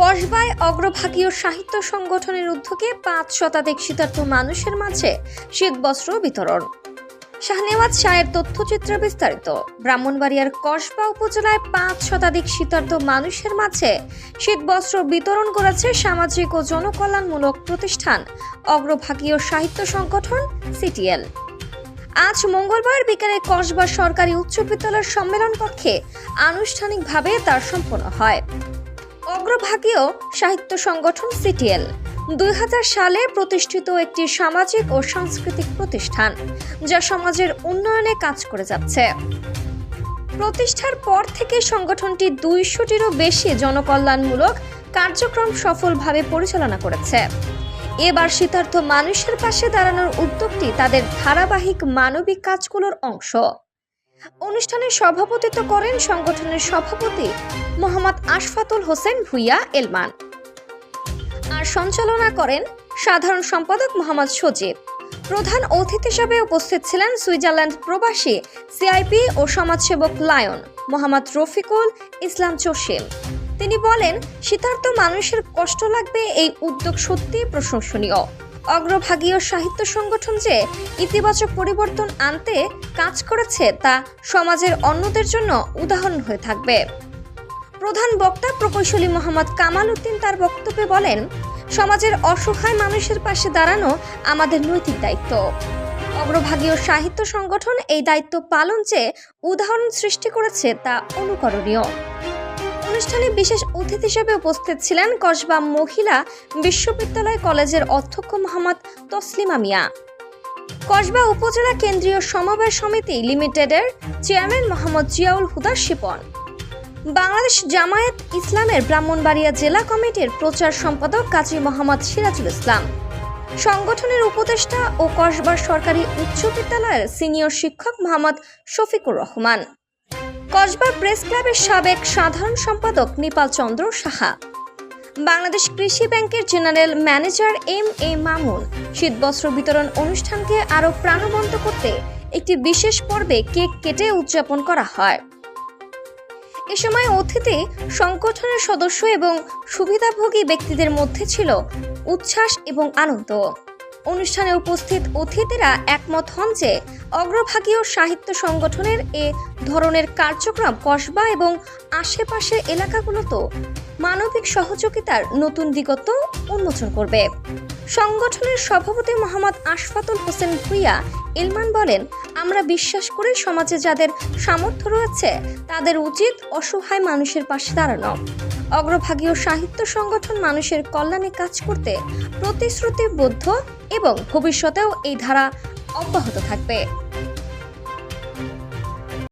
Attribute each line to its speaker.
Speaker 1: কসবায় অগ্রভাগীয় সাহিত্য সংগঠনের উদ্যোগে পাঁচ শতাধিক শীতার্থ মানুষের মাঝে শীতবস্ত্র বিতরণ শাহনেওয়াজ শাহের তথ্যচিত্র বিস্তারিত ব্রাহ্মণবাড়িয়ার কসবা উপজেলায় পাঁচ শতাধিক শীতার্থ মানুষের মাঝে শীতবস্ত্র বিতরণ করেছে সামাজিক ও জনকল্যাণমূলক প্রতিষ্ঠান অগ্রভাগীয় সাহিত্য সংগঠন সিটিএল আজ মঙ্গলবার বিকালে কসবা সরকারি উচ্চ বিদ্যালয়ের সম্মেলন কক্ষে আনুষ্ঠানিকভাবে তার সম্পন্ন হয় অগ্রভাগীয় সাহিত্য সংগঠন সিটিএল দুই সালে প্রতিষ্ঠিত একটি সামাজিক ও সাংস্কৃতিক প্রতিষ্ঠান যা সমাজের উন্নয়নে কাজ করে যাচ্ছে প্রতিষ্ঠার পর থেকে সংগঠনটি দুইশোটিরও বেশি জনকল্যাণমূলক কার্যক্রম সফলভাবে পরিচালনা করেছে এবার শীতার্থ মানুষের পাশে দাঁড়ানোর উদ্যোগটি তাদের ধারাবাহিক মানবিক কাজগুলোর অংশ অনুষ্ঠানে সভাপতিত্ব করেন সংগঠনের সভাপতি মোহাম্মদ আশফাতুল হোসেন ভুইয়া এলমান আর সঞ্চালনা করেন সাধারণ সম্পাদক মোহাম্মদ সজীব প্রধান অতিথি হিসাবে উপস্থিত ছিলেন সুইজারল্যান্ড প্রবাসী সিআইপি ও সমাজসেবক লায়ন মোহাম্মদ রফিকুল ইসলাম জসিম তিনি বলেন শীতার্থ মানুষের কষ্ট লাগবে এই উদ্যোগ সত্যি প্রশংসনীয় অগ্রভাগীয় সাহিত্য সংগঠন যে ইতিবাচক পরিবর্তন আনতে কাজ করেছে তা সমাজের অন্যদের জন্য উদাহরণ হয়ে থাকবে প্রধান বক্তা প্রকৌশলী মোহাম্মদ কামাল উদ্দিন তার বক্তব্যে বলেন সমাজের অসহায় মানুষের পাশে দাঁড়ানো আমাদের নৈতিক দায়িত্ব অগ্রভাগীয় সাহিত্য সংগঠন এই দায়িত্ব পালন যে উদাহরণ সৃষ্টি করেছে তা অনুকরণীয় অনুষ্ঠানে বিশেষ অতিথি হিসেবে উপস্থিত ছিলেন কসবা মহিলা বিশ্ববিদ্যালয় কলেজের অধ্যক্ষ মোহাম্মদ তসলিমা মিয়া কসবা উপজেলা কেন্দ্রীয় সমবায় সমিতি লিমিটেডের চেয়ারম্যান মোহাম্মদ জিয়াউল হুদা শিপন বাংলাদেশ জামায়াত ইসলামের ব্রাহ্মণবাড়িয়া জেলা কমিটির প্রচার সম্পাদক কাজী মোহাম্মদ সিরাজুল ইসলাম সংগঠনের উপদেষ্টা ও কসবা সরকারি উচ্চ বিদ্যালয়ের সিনিয়র শিক্ষক মোহাম্মদ শফিকুর রহমান কসবা প্রেস ক্লাবের সাবেক সাধারণ সম্পাদক নিপাল চন্দ্র সাহা বাংলাদেশ কৃষি ব্যাংকের general manager M A Mamun শীতবস্ত্র বিতরণ অনুষ্ঠানকে আরও প্রাণবন্ত করতে একটি বিশেষ পর্বে কেক কেটে উদযাপন করা হয় এ সময় অতিথি সংগঠনের সদস্য এবং সুবিধাভোগী ব্যক্তিদের মধ্যে ছিল উচ্ছ্বাস এবং আনন্দ অনুষ্ঠানে উপস্থিত অতিথিরা একমত হন যে অগ্রভাগীয় সাহিত্য সংগঠনের এ ধরনের কার্যক্রম কসবা এবং আশেপাশের এলাকাগুলোতেও মানবিক সহযোগিতার নতুন দিগত উন্মোচন করবে সংগঠনের সভাপতি মোহাম্মদ আশফাতুল হোসেন ভুইয়া ইলমান বলেন আমরা বিশ্বাস করি সমাজে যাদের সামর্থ্য রয়েছে তাদের উচিত অসহায় মানুষের পাশে দাঁড়ানো অগ্রভাগীয় সাহিত্য সংগঠন মানুষের কল্যাণে কাজ করতে প্রতিশ্রুতিবদ্ধ এবং ভবিষ্যতেও এই ধারা অব্যাহত থাকবে